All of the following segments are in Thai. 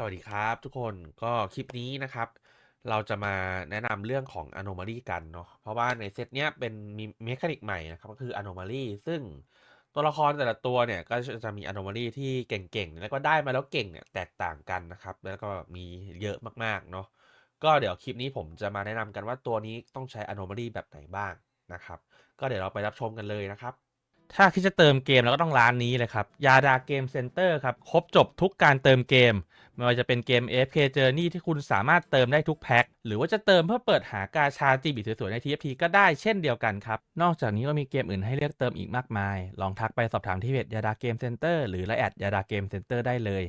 สวัสดีครับทุกคนก็คลิปนี้นะครับ เราจะมาแนะนำเรื่องของ Anomaly กันเนาะเพราะว่าในเซตเนี้ยเป็นมีเมคานิกใหม่นะครับก็คือ Anomaly ซึ่งตัวละครแต่ละตัวเนี่ยก็จะมี Anomaly ที่เก่งๆ แล้วก็ได้มาแล้วเก่งเนี่ยแตกต่างกันนะครับ แล้วก็มีเยอะมากๆเนาะก็เดี๋ยวคลิปนี้ผมจะมาแนะนำกันว่าตัวนี้ต้องใช้ Anomaly แบบไหนบ้างนะครับ ก็เดี๋ยวเราไปรับชมกันเลยนะครับถ้าคิดจะเติมเกมแล้วก็ต้องร้านนี้เลยครับยาดาเกมเซ็นเตอร์ครับครบจบทุกการเติมเกม ไม่ว่าจะเป็นเกม AFK Journey ที่คุณสามารถเติมได้ทุกแพ็ค หรือว่าจะเติมเพื่อเปิดหากาชาจีบีสวยๆใน TFT ก็ได้เช่นเดียวกันครับ นอกจากนี้ก็มีเกมอื่นให้เลือกเติมอีกมากมาย ลองทักไปสอบถามที่เพจยาดาเกมเซ็นเตอร์หรือไลน์แอดยาดาเกมเซ็นเตอร์ได้เลย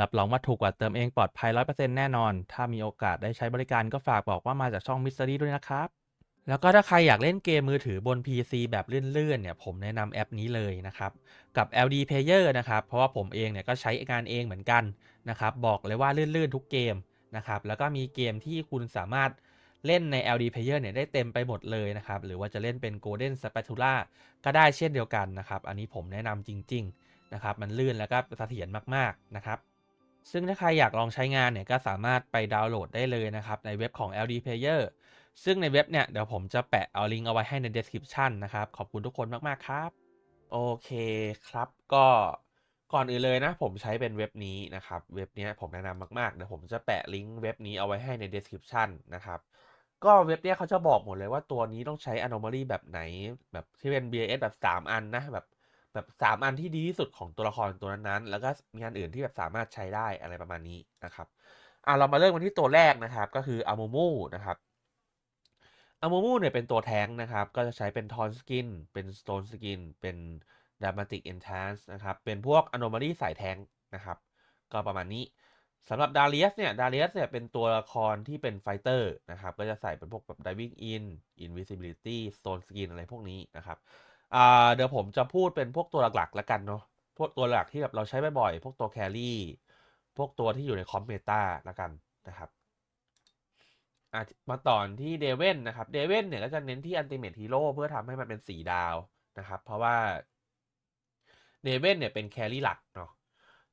รับรองว่าถูกกว่าเติมเองปลอดภัย 100%แน่นอน ถ้ามีโอกาสได้ใช้บริการก็ฝากบอกว่ามาจากช่องมิส t ต r y ด้วยนะครับ แล้วก็ถ้าใครอยากเล่นเกมมือถือบน PC แบบลื่นๆเนี่ยผมแนะนำแอปนี้เลยนะครับ กับ LD Player นะครับ เพราะว่าผมเองเนี่ยก็ใช้งานเองเหมือนกันนะครับ บอกเลยว่าลื่นๆทุกเกมนะครับ แล้วก็มีเกมที่คุณสามารถเล่นใน LD Player เนี่ยได้เต็มไปหมดเลยนะครับ หรือว่าจะเล่นเป็น Golden Spatula ก็ได้เช่นเดียวกันนะครับ อันนี้ผมแนะนำจริงๆนะครับ มันลื่นแล้วก็เสถียรมากๆนะครับซึ่งถ้าใครอยากลองใช้งานเนี่ยก็สามารถไปดาวน์โหลดได้เลยนะครับในเว็บของ LD Player ซึ่งในเว็บเนี่ยเดี๋ยวผมจะแปะเอาลิงก์เอาไว้ให้ใน description นะครับ ขอบคุณทุกคนมากๆครับ โอเคครับก็ก่อนอื่นเลยนะ ผมใช้เป็นเว็บนี้นะครับ เว็บนี้ผมแนะนำมากๆเดี๋ยวผมจะแปะลิงก์เว็บนี้เอาไว้ให้ใน description นะครับก็เว็บเนี้ยเขาจะบอกหมดเลยว่าตัวนี้ต้องใช้ anomaly แบบไหน แบบที่เป็น BAS แบบ 3 อันนะแบบแบบ 3 อันที่ดีที่สุดของตัวละครตัวนั้นๆ แล้วก็มีอันอื่นที่แบบสามารถใช้ได้อะไรประมาณนี้นะครับอะเรามาเริ่มกันที่ตัวแรกนะครับ ก็คือ Amumu นะครับ Amumu เนี่ยเป็นตัวแท้งนะครับ ก็จะใช้เป็น Taunt Skin เป็น Stone Skin เป็น Dramatic Enhance นะครับ เป็นพวก Anomaly สายแท้งนะครับ ก็ประมาณนี้สำหรับ Darius เนี่ย Darius เนี่ยเป็นตัวละครที่เป็นไฟเตอร์นะครับ ก็จะใส่เป็นพวกแบบ Diving In Invisibility Stone Skin อะไรพวกนี้นะครับเดี๋ยวผมจะพูดเป็นพวกตัวหลักๆ แล้วกันเนาะ พวกตัวหลักที่แบบเราใช้บ่อยๆ พวกตัวแครี่ พวกตัวที่อยู่ในคอมเมตาแล้วกันนะครับ มาต่อที่เดเวนนะครับเดเวนเนี่ยก็จะเน้นที่อันติเม e ฮีโร่เพื่อทำให้มันเป็นสีดาวนะครับ เพราะว่าเดเวนเนี่ยเป็นแครี่หลักเนาะ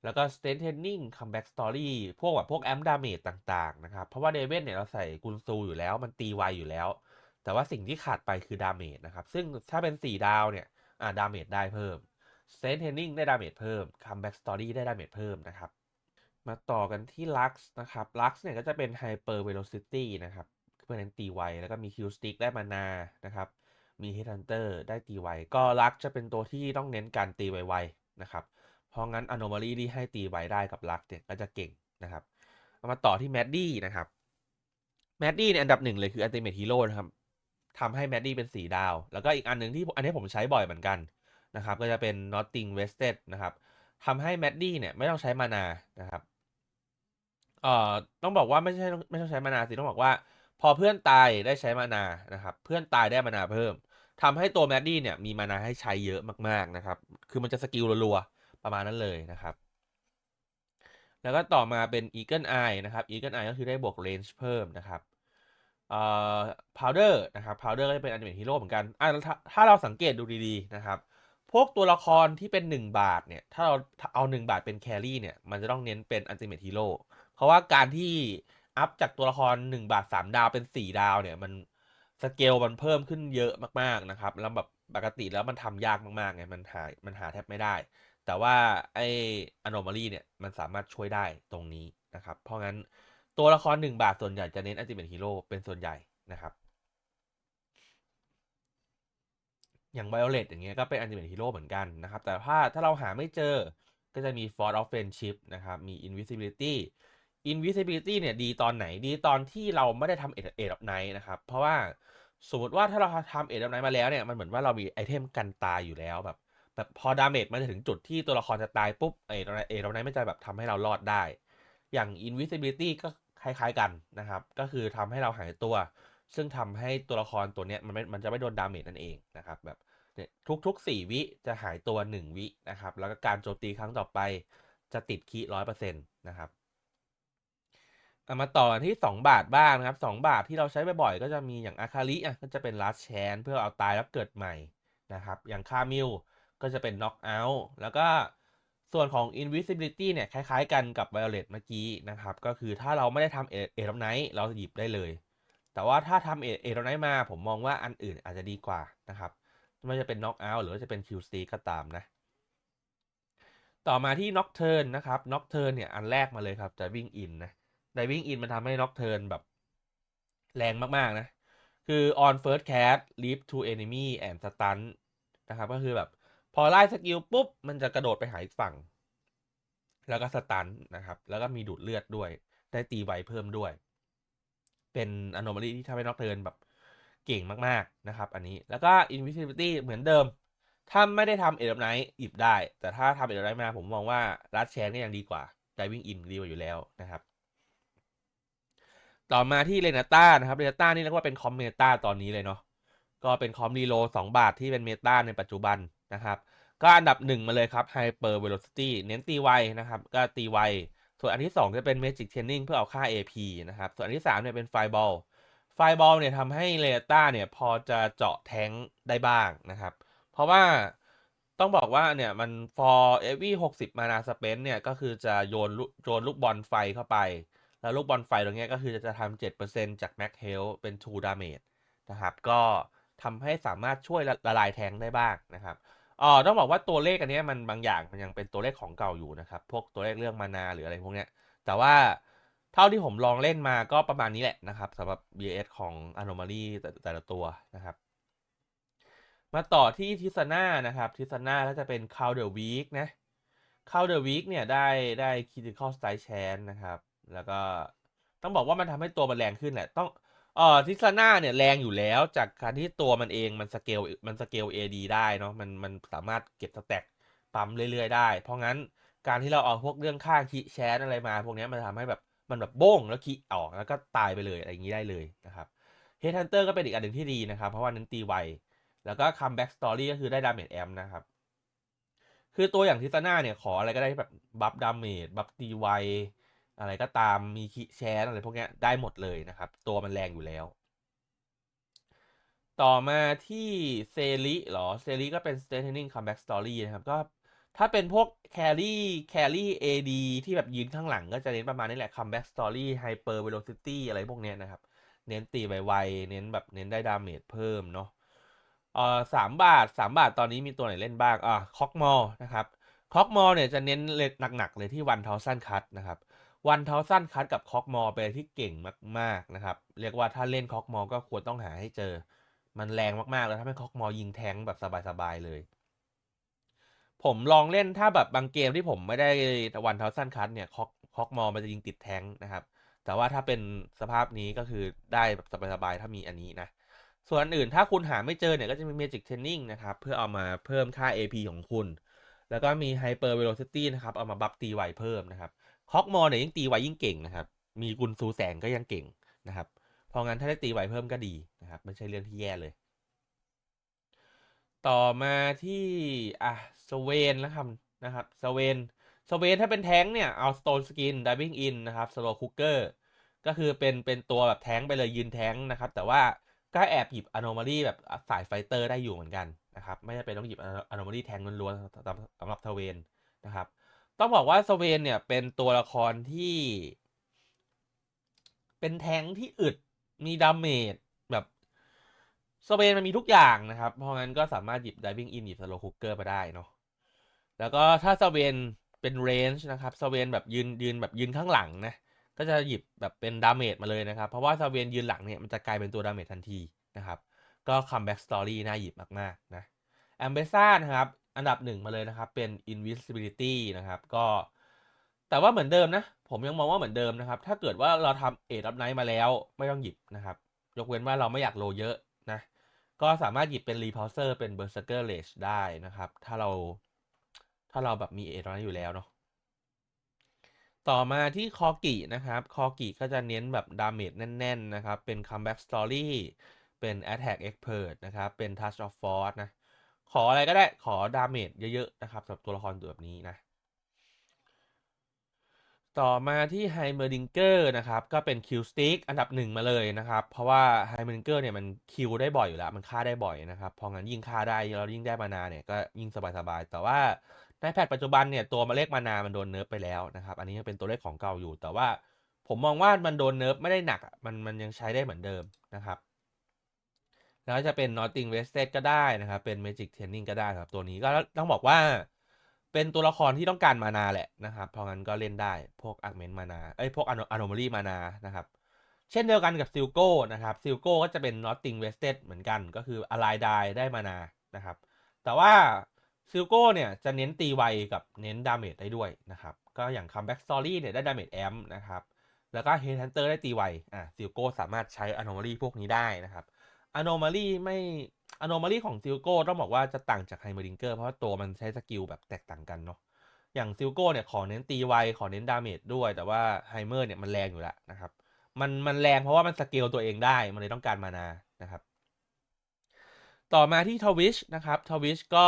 แล้วก็สเตนเทนนิ่งคัมแบ็กสตอรี่พวกแบบพวกแอมดาเมจต่างๆนะครับ เพราะว่าเดเวนเนี่ยเราใส่กุนซูอยู่แล้วมันตีไวอยู่แล้ว แต่ว่าสิ่งที่ขาดไปคือดาเมจนะครับ ซึ่งถ้าเป็น 4 ดาวเนี่ยอ่าดาเมจได้เพิ่มสเตนเทนนิ่งได้ดาเมจเพิ่มคัมแบ็กสตอรี่ได้ดาเมจเพิ่มนะครับ มาต่อกันที่ Lux นะครับ Lux เนี่ยก็จะเป็น Hyper Velocity นะครับเพื่อเน้นตีไวแล้วก็มี Q Stick ได้มานานะครับ มี Headhunter ได้ตีไว ก็ Lux จะเป็นตัวที่ต้องเน้นการตีไวๆนะครับ เพราะงั้น Anomaly ที่ให้ตีไวได้กับ Lux เนี่ยก็จะเก่งนะครับมาต่อที่ Maddie นะครับ Maddie เนี่ยอันดับหนึ่งเลยคือ Ultimate Hero นะครับทำให้ Maddie เป็นสีดาว แล้วก็อีกอันหนึ่งที่อันนี้ผมใช้บ่อยเหมือนกันนะครับ ก็จะเป็น Nothing Wasted นะครับทำให้ Maddie เนี่ยไม่ต้องใช้มานานะครับ เอ่อต้องบอกว่าไม่ใช่ไม่ต้องใช้มานาสิต้องบอกว่า พอเพื่อนตายได้ใช้มานานะครับ เพื่อนตายได้มานาเพิ่มทำให้ตัวแมดดี้เนี่ยมีมานาให้ใช้เยอะมากๆนะครับ คือมันจะสกิลรัวๆประมาณนั้นเลยนะครับ แล้วก็ต่อมาเป็น Eagle Eye นะครับ Eagle Eye ก็คือได้บวก range เพิ่มนะครับเอ่อ Powder นะครับ Powder ก็จะเป็น Ultimate Hero เหมือนกันอะถ้าถ้าเราสังเกตดูดีๆนะครับพวกตัวละครที่เป็น 1 บาทเนี่ย ถ้าเราเอา 1 บาทเป็นแครี่เนี่ย มันจะต้องเน้นเป็น Ultimate Hero พราะว่าการที่อัพจากตัวละคร1บาท3ดาวเป็น4ดาวเนี่ยมันสเกลมันเพิ่มขึ้นเยอะมากๆนะครับ แล้วแบบปกติแล้วมันทำยากมากๆไงมันหามันหาแทบไม่ได้ แต่ว่าไอ้ Anomaly เนี่ยมันสามารถช่วยได้ตรงนี้นะครับ เพราะงั้นตัวละคร1บาทส่วนใหญ่จะเน้น Ultimate Hero เป็นส่วนใหญ่นะครับ อย่าง Violet อย่างเงี้ยก็เป็น Ultimate Hero เหมือนกันนะครับ แต่ถ้าถ้าเราหาไม่เจอก็จะมี Force of Friendship นะครับ มี Invisibility Invisibility เนี่ยดีตอนไหนดีตอนที่เราไม่ได้ทำเอ็ดเออฟไนท์นะครับ เพราะว่าสมมติว่าถ้าเราทำเอ็ดออฟไนท์มาแล้วเนี่ยมันเหมือนว่าเรามีไอเทมกันตายอยู่แล้วแบบแบบพอดาเมจมันจะถึงจุดที่ตัวละครจะตายปุ๊บเอ็ดออฟไนท์ไม่จะแบบทำให้เรารอดได้ อย่าง Invisibility ก็คล้ายๆกันนะครับ ก็คือทำให้เราหายตัว ซึ่งทำให้ตัวละครตัวเนี้ยมันไม่มันจะไม่โดนดาเมจนั่นเองนะครับแบบเนี่ยทุกๆ4วิจะหายตัว 1 วินะครับแล้วก็การโจมตีครั้งต่อไปจะติดคีร้อยเปอร์เซ็นต์นะครับ เอามาต่อกันที่ 2 บาทบ้างนะครับ 2 บาทที่เราใช้บ่อยๆก็จะมีอย่างอาคาริอะก็จะเป็นลัสแชนเพื่อเอาตายแล้วเกิดใหม่นะครับ อย่างคามิลก็จะเป็นน็อกเอาท์แล้วก็ส่วนของ invisibility เนี่ย คล้ายๆกันกับ violet เมื่อกี้นะครับ ก็คือถ้าเราไม่ได้ทำเอเอรับไนท์เราหยิบได้เลย แต่ว่าถ้าทำเอเอรับไนท์มาผมมองว่าอันอื่นอาจจะดีกว่านะครับไม่จะเป็น knock out หรือจะเป็น Q steak ก็ตามนะ ต่อมาที่ nocturne นนะครับ nocturne เนี่ย อันแรกมาเลยครับ diving in นะ diving in มันทำให้ nocturne แบบ แรงมาก ๆ นะ คือ on first cast leap to enemy and stun นะครับ ก็คือแบบ พอไล่สกิลปุ๊บ มันจะกระโดดไปหาอีกฝั่ง แล้วก็สตันนะครับ แล้วก็มีดูดเลือดด้วย ได้ตีไวเพิ่มด้วย เป็น anomaly ที่ทำให้ nocturne แบบเก่งมาก ๆ นะครับ อันนี้แล้วก็ invisibility เหมือนเดิม ถ้าไม่ได้ทำเอ d ด n ไนท์หยิบได้ แต่ถ้าทำเอ d ด n ไนท์มาผมมองว่ารัดแชนก็ยังดีกว่า diving in ดีกว่าอยู่แล้วนะครับ ต่อมาที่เรนาต้านะครับเรนาต้านี่เรียกว่าเป็นคอมเมตาตอนนี้เลยเนาะก็เป็นคอมรีโล2บาทที่เป็นเมตาในปัจจุบันนะครับก็อันดับหนึ่งมาเลยครับ Hyper Velocity เน้นตีไวนะครับก็ตีไว ส่วนอันที่ 2 จะเป็น Magic Training เพื่อเอาค่า AP นะครับ ส่วนอันที่ 3 เนี่ยเป็น Fireball Fireball เนี่ยทำให้เรต้าเนี่ยพอจะเจาะแทงได้บ้างนะครับ เพราะว่าต้องบอกว่าเนี่ยมัน for every 60 mana spend เนี่ยก็คือจะโยนโยนลูกบอลไฟเข้าไป แล้วลูกบอลไฟตรงนี้ก็คือจะทำเจ็ดเจาก Max Health เป็น2 damage นะครับ ก็ทำให้สามารถช่วยละละลายแทงได้บ้างนะครับอ๋อต้องบอกว่าตัวเลขอันนี้มันบางอย่างมันยังเป็นตัวเลขของเก่าอยู่นะครับ พวกตัวเลขเรื่องมานาหรืออะไรพวกเนี้ย แต่ว่าเท่าที่ผมลองเล่นมาก็ประมาณนี้แหละนะครับสำหรับ BS ของ Anomaly แต่แต่ละตัวนะครับ มาต่อที่ทิซาน่านะครับ ทิซาน่าก็จะเป็น c o w the Week นะ c o w the Week เนี่ยได้ได้ Critical Strike Chance นะครับ แล้วก็ต้องบอกว่ามันทำให้ตัวมันแรงขึ้นแหละต้องเอ่อทิซาน่าเนี่ยแรงอยู่แล้วจากการที่ตัวมันเองมันสเกลมันสเกล AD ได้เนาะมันมันสามารถเก็บสแต็กปั๊มเรื่อยๆได้ เพราะงั้นการที่เราเอาพวกเรื่องค่าคีแชนอะไรมา พวกนี้มันทำให้แบบมันแบบโบ้งแล้วคีออกแล้วก็ตายไปเลยอะไรอย่างนี้ได้เลยนะครับเฮดฮันเตอร์ก็เป็นอีกอันหนึ่งที่ดีนะครับ เพราะว่านั้นตีไว แล้วก็คัมแบ็กสตอรี่ก็คือได้ดาเมจแอมนะครับ คือตัวอย่างทิซาน่าเนี่ยขออะไรก็ได้แบบบัฟดาเมจบัฟตีไว อะไรก็ตามมีคีแชนอะไรพวกนี้ได้หมดเลยนะครับ ตัวมันแรงอยู่แล้ว ต่อมาที่เซริหรอเซริก็เป็น strengthening comeback story นะครับก็ถ้าเป็นพวกแครี่แครี่ AD ที่แบบยืนข้างหลังก็จะเน้นประมาณนี้แหละ comeback story hyper velocity อะไรพวกเนี้ยนะครับ เน้นตีไวๆเน้นแบบเน้นได้ดาเมจเพิ่มเนาะเอ่อสามบาทสามบาทตอนนี้มีตัวไหนเล่นบ้างอะคอกมอลนะครับคอกมอลเนี่ยจะเน้นเลยหนักๆเลยที่วันทาสั้นคัตนะครับ วันเทาสั้นคัตกับคอกมอเป็นอะไรที่เก่งมากๆนะครับ เรียกว่าถ้าเล่นคอกมอก็ควรต้องหาให้เจอ มันแรงมากๆแล้วถ้าเป็นคอกมอยิงแทงแบบสบายๆเลย ผมลองเล่นถ้าแบบบางเกมที่ผมไม่ได้วันเทาสั้นคัตเนี่ยคอกคอกมอมันจะยิงติดแทงนะครับ แต่ว่าถ้าเป็นสภาพนี้ก็คือได้แบบสบายๆถ้ามีอันนี้นะส่วนอันอื่นถ้าคุณหาไม่เจอเนี่ยก็จะมี Magic Training นะครับ เพื่อเอามาเพิ่มค่า AP ของคุณ แล้วก็มี Hyper Velocity นะครับ เอามาบัฟตีไวเพิ่มนะครับ คอกมอเนี่ยยิ่งตีไวยิ่งเก่งนะครับ มีกุนซูแสงก็ยังเก่งนะครับ เพราะงั้นถ้าได้ตีไวเพิ่มก็ดีนะครับ ไม่ใช่เรื่องที่แย่เลย ต่อมาที่อะสเวนแล้วครับนะครับสเวนสเวนถ้าเป็นแท้งเนี่ยเอา Stone Skin Diving In นะครับ Slow Cooker ก็คือเป็นเป็นตัวแบบแท้งไปเลยยืนแท้งนะครับ แต่ว่าก็แอบหยิบ Anomaly แบบสายไฟเตอร์ได้อยู่เหมือนกันนะครับ ไม่จำเป็นต้องหยิบ Anomaly แท้งล้วนๆสำหรับสเวนนะครับ ต้องบอกว่าสเวนเนี่ยเป็นตัวละครที่ เป็นแทงที่อึดมีดาเมจแบบสเวนมันมีทุกอย่างนะครับ เพราะงั้นก็สามารถหยิบ Diving In หยิบ Slow Cooker มาได้เนาะแล้วก็ถ้าสเวนเป็นเรนจ์นะครับสเวนแบบยืนยืนแบบยืนข้างหลังนะก็จะหยิบแบบเป็นดาเมจมาเลยนะครับ เพราะว่าซาเวนยืนหลังเนี่ยมันจะกลายเป็นตัวดาเมจทันทีนะครับ ก็คัมแบ็กสตอรี่น่าหยิบมากๆนะแอมเบซ่านะครับ อันดับหนึ่งมาเลยนะครับ เป็น invisibility นะครับ ก็แต่ว่าเหมือนเดิมนะ ผมยังมองว่าเหมือนเดิมนะครับ ถ้าเกิดว่าเราทำเอทับไนท์มาแล้วไม่ต้องหยิบนะครับ ยกเว้นว่าเราไม่อยากโลเยอะนะ ก็สามารถหยิบเป็นรีพาวเซอร์เป็นเบอร์เซอร์เกอร์เลชได้นะครับ ถ้าเราถ้าเราแบบมีเอทับไนท์อยู่แล้วเนาะต่อมาที่คอกินะครับ คอกิก็จะเน้นแบบดาเมจแน่น ๆ นะครับ เป็น comeback story เป็น attack expert นะครับ เป็น touch of force นะ ขออะไรก็ได้ขอดาเมจเยอะๆนะครับสำหรับตัวละครตัวแบบนี้นะ ต่อมาที่ไฮเมอร์ดิงเกอร์นะครับ ก็เป็นคิวสติ๊กอันดับหนึ่งมาเลยนะครับ เพราะว่าไฮเมอร์ดิงเกอร์เนี่ยมันคิวได้บ่อยอยู่แล้ว มันฆ่าได้บ่อยนะครับ พองั้นยิ่งฆ่าได้แล้วยิ่งได้มานาเนี่ยก็ยิ่งสบายๆแต่ว่าในแพทปัจจุบันเนี่ยตัวมาเลขมานามันโดนเนิร์ฟไปแล้วนะครับ อันนี้ยังเป็นตัวเลขของเก่าอยู่ แต่ว่าผมมองว่ามันโดนเนิร์ฟไม่ได้หนักมันมันยังใช้ได้เหมือนเดิมนะครับ แล้วจะเป็น Notting Wasted ก็ได้นะครับ เป็น Magic Training ก็ได้ครับ ตัวนี้ก็ต้องบอกว่าเป็นตัวละครที่ต้องการมานาแหละนะครับ เพราะงั้นก็เล่นได้พวก Augment มานา เอ้ยพวก Ano- Anomaly มานานะครับ เช่นเดียวกันกับซิลโก้นะครับซิลโก้ก็จะเป็น Notting Wasted เหมือนกัน ก็คือ Ally Die ได้มานานะครับ แต่ว่าซิลโก้เนี่ยจะเน้นตีไวกับเน้นดาเมจได้ด้วยนะครับ ก็อย่าง Comeback Story เนี่ยได้ดาเมจแอมนะครับ แล้วก็ Head Hunter ได้ตีไว อะซิลโก้สามารถใช้ Anomaly พวกนี้ได้นะครับ Anomaly ไม่ Anomaly ของซิลโก้ต้องบอกว่าจะต่างจาก h ฮ m ม r ริงเกอร์เพราะว่าตัวมันใช้สกิลแบบแตกต่างกันเนาะอย่างซิลโก้เนี่ยขอเน้นตีไวขอเน้นดาเมจด้วย แต่ว่าไฮเมอร์เนี่ยมันแรงอยู่แล้วนะครับ มันมันแรงเพราะว่ามันสเกลตัวเองได้ มันเลยต้องการมานานะครับ ต่อมาที่ทวิชนะครับทวิชก็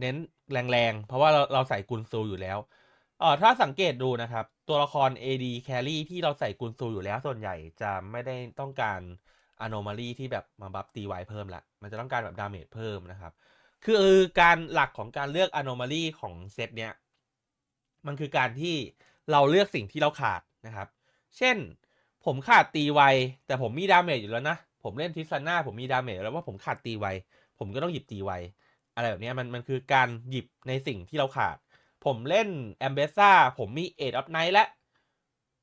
เน้นแรงๆ เพราะว่าเราเราใส่กุนซูอยู่แล้วเออถ้าสังเกตดูนะครับ ตัวละคร AD Carry ที่เราใส่กุนซูอยู่แล้วส่วนใหญ่จะไม่ได้ต้องการ Anomaly ที่แบบมาบัฟตีไวเพิ่มละมันจะต้องการแบบดาเมจเพิ่มนะครับ คือการหลักของการเลือก Anomaly ของเซตเนี้ยมันคือการที่เราเลือกสิ่งที่เราขาดนะครับ เช่นผมขาดตีไวแต่ผมมีดาเมจอยู่แล้วนะผมเล่นทิสซาน่าผมมีดาเมจแล้วว่าผมขาดตีไวผมก็ต้องหยิบตีไวอะไรแบบนี้มันมันคือการหยิบในสิ่งที่เราขาด ผมเล่นแอมเบซ่าผมมีเอ็ดออฟไนท์และ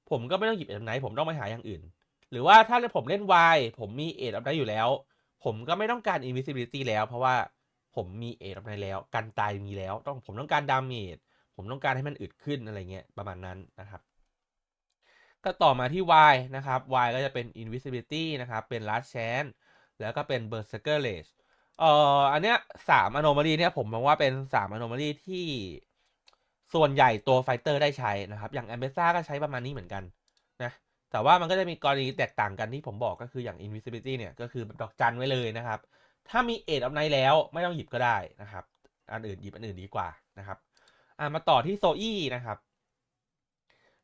ผมก็ไม่ต้องหยิบเอ็ดออฟไนท์ผมต้องไปหาอย่างอื่น หรือว่าถ้าผมเล่นวผมมีเอ็ดออฟไนท์อยู่แล้ว ผมก็ไม่ต้องการ invisibility แล้วเพราะว่าผมมีเอ็ดออฟไนท์แล้ว กันตายมีแล้ว ต้องผมต้องการดาเมจผมต้องการให้มันอึดขึ้นอะไรเงี้ยประมาณนั้นนะครับ ก็ต่อมาที่ Y นะครับ Y ก็จะเป็น invisibility นะครับ เป็น last chance แล้วก็เป็น berserker rage เอ่ออันเนี้ยสาม anomaly เนี่ยผมมองว่าเป็นสาม anomaly ที่ส่วนใหญ่ตัวไฟเตอร์ได้ใช้นะครับ อย่าง a m b e s a ก็ใช้ประมาณนี้เหมือนกัน แต่ว่ามันก็จะมีกรณีแตกต่างกันที่ผมบอกก็คืออย่าง invisibility เนี่ยก็คือดอกจันไว้เลยนะครับ ถ้ามี8 of night แล้วไม่ต้องหยิบก็ได้นะครับ อันอื่นหยิบอันอื่นดีกว่านะครับอ่ามาต่อที่โซอี้นะครับ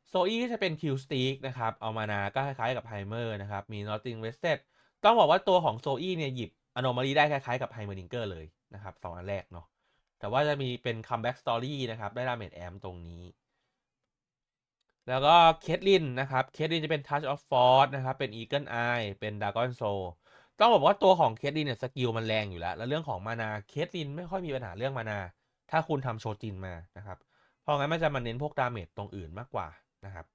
โซอี้จะเป็นคิวสตีกนะครับเอามานาก็คล้ายๆกับไฮเมอร์นะครับ มี Notting Wasted ต้องบอกว่าตัวของโซอี้เนี่ยหยิบอ n o m a l y ได้คล้ายๆกับไฮเมอร์ดิงเกอร์เลยนะครับสองอันแรกเนาะแต่ว่าจะมีเป็น Comeback Story นะครับได้ดาเมจแอมตรงนี้ แล้วก็เคทลินนะครับ เคทลินจะเป็น Touch of Force นะครับ เป็น Eagle Eye เป็น Dragon Soul ต้องบอกว่าตัวของเคทลินเนี่ยสกิลมันแรงอยู่แล้ว แล้วเรื่องของมานาเคทลินไม่ค่อยมีปัญหาเรื่องมานา ถ้าคุณทำโชจินมานะครับ เพราะงั้นมันจะมาเน้นพวกดาเมจตรงอื่นมากกว่านะครับ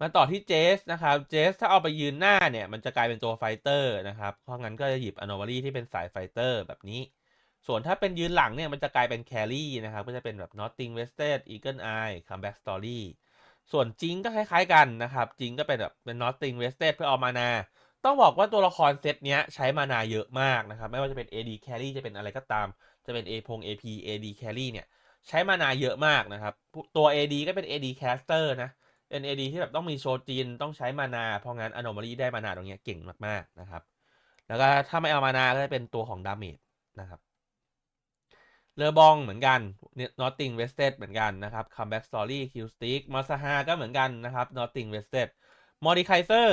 มาต่อที่เจสนะครับ เจสถ้าเอาไปยืนหน้าเนี่ย มันจะกลายเป็นตัวไฟเตอร์นะครับ เพราะงั้นก็จะหยิบอ n o m a l y ที่เป็นสายไฟเตอร์แบบนี้ ส่วนถ้าเป็นยืนหลังเนี่ยมันจะกลายเป็นแครี่นะครับ ก็จะเป็นแบบ Notting Wasted Eagle Eye Comeback Story ส่วนจิงก็คล้ายๆกันนะครับจิงก็เป็นแบบเป็น Notting Wasted เพื่อเอามานาต้องบอกว่าตัวละครเซตเนี้ยใช้มานาเยอะมากนะครับ ไม่ว่าจะเป็น AD Carry จะเป็นอะไรก็ตาม จะเป็น A พง AP AD Carry เนี่ยใช้มานาเยอะมากนะครับ ตัว AD ก็เป็น AD Caster นะเป็น AD ที่แบบต้องมีโชจินต้องใช้มานาเพราะงั้น Anomaly ได้มานาตรงเนี้ยเก่งมากๆนะครับ แล้วก็ถ้าไม่เอามานาก็จะเป็นตัวของดาเมจนะครับ เลอบองเหมือนกัน Notting Wasted เหมือนกันนะครับ Comeback Story Q Stick มอสฮาก็เหมือนกันนะครับ Notting Wasted Mordekaiser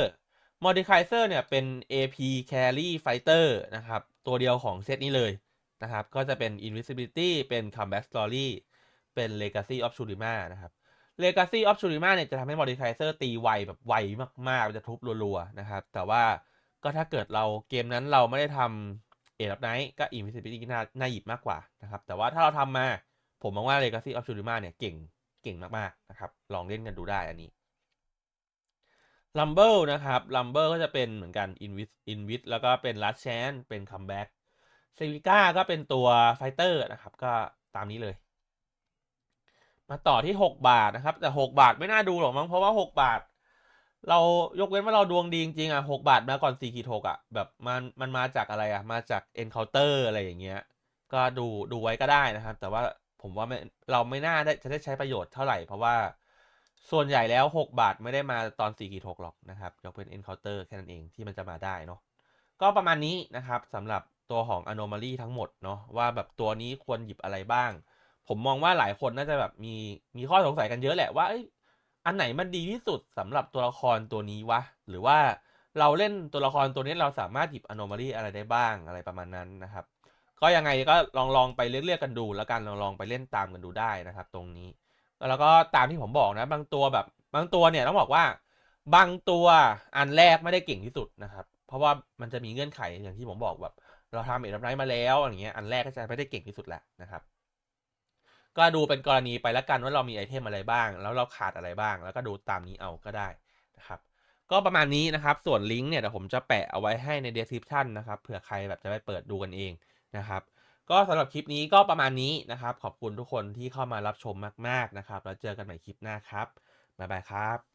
Mordekaiser เนี่ยเป็น AP Carry Fighter นะครับ ตัวเดียวของเซตนี้เลยนะครับ ก็จะเป็น Invisibility เป็น Comeback Story เป็น Legacy of Shurima นะครับ Legacy of Shurima เนี่ยจะทำให้ Mordekaiser ตีไวแบบไวมากๆ จะทุบรัวๆ นะครับ แต่ว่าก็ถ้าเกิดเราเกมนั้นเราไม่ได้ทำ เอ of Night ก็ Invisibility น่าน่าหยิบมากกว่านะครับแต่ว่าถ้าเราทำมาผมมองว่า Legacy of Shurima เนี่ยเก่งเก่งมากๆนะครับลองเล่นกันดูได้อันนี้ Rumble นะครับ Rumble ก็จะเป็นเหมือนกัน Invis Invis แล้วก็เป็น Last Chance เป็น Comeback เซวิก้าก็เป็นตัวไฟเตอร์นะครับ ก็ตามนี้เลย มาต่อที่ 6 บาทนะครับ แต่ 6 บาทไม่น่าดูหรอกมั้งเพราะว่า 6 บาท เรายกเว้นว่าเราดวงดีจริงๆอะ6บาทมาก่อน4ขีด6อะ แบบมันมันมาจากอะไรอะ มาจาก Encounter อะไรอย่างเงี้ย ก็ดูดูไว้ก็ได้นะครับ แต่ว่าผมว่าเราไม่น่าได้จะได้ใช้ประโยชน์เท่าไหร่ เพราะว่าส่วนใหญ่แล้ว 6 บาทไม่ได้มาตอน4ขีด6หรอกนะครับยกเป็น Encounter แค่นั้นเองที่มันจะมาได้เนาะก็ประมาณนี้นะครับสำหรับตัวของ Anomaly ทั้งหมดเนาะว่าแบบตัวนี้ควรหยิบอะไรบ้าง ผมมองว่าหลายคนน่าจะแบบมีมีข้อสงสัยกันเยอะแหละว่าเอันไหนมันดีที่สุดสำหรับตัวละครตัวนี้วะ หรือว่าเราเล่นตัวละครตัวนี้เราสามารถหยิบ Anomaly อะไรได้บ้างอะไรประมาณนั้นนะครับ ก็ยังไงก็ลองลองไปเลือกๆกันดู แล้วกันลองลองไปเล่นตามกันดูได้นะครับ ตรงนี้ แล้วก็ตามที่ผมบอกนะ บางตัวแบบบางตัวเนี่ยต้องบอกว่า บางตัวอันแรกไม่ได้เก่งที่สุดนะครับ เพราะว่ามันจะมีเงื่อนไขอย่างที่ผมบอกแบบ เราทำเอ็ดไรมาแล้วอย่างเงี้ยอันแรกก็จะไม่ได้เก่งที่สุดแหละนะครับ ก็ดูเป็นกรณีไปแล้วกันว่าเรามีไอเทมอะไรบ้าง แล้วเราขาดอะไรบ้าง แล้วก็ดูตามนี้เอาก็ได้นะครับ ก็ประมาณนี้นะครับ ส่วนลิงก์เนี่ยเดี๋ยวผมจะแปะเอาไว้ให้ใน description นะครับเผื่อใครแบบจะไปเปิดดูกันเองนะครับ ก็สำหรับคลิปนี้ก็ประมาณนี้นะครับ ขอบคุณทุกคนที่เข้ามารับชมมาก ๆนะครับ แล้วเจอกันใหม่คลิปหน้าครับบ๊ายบายครับ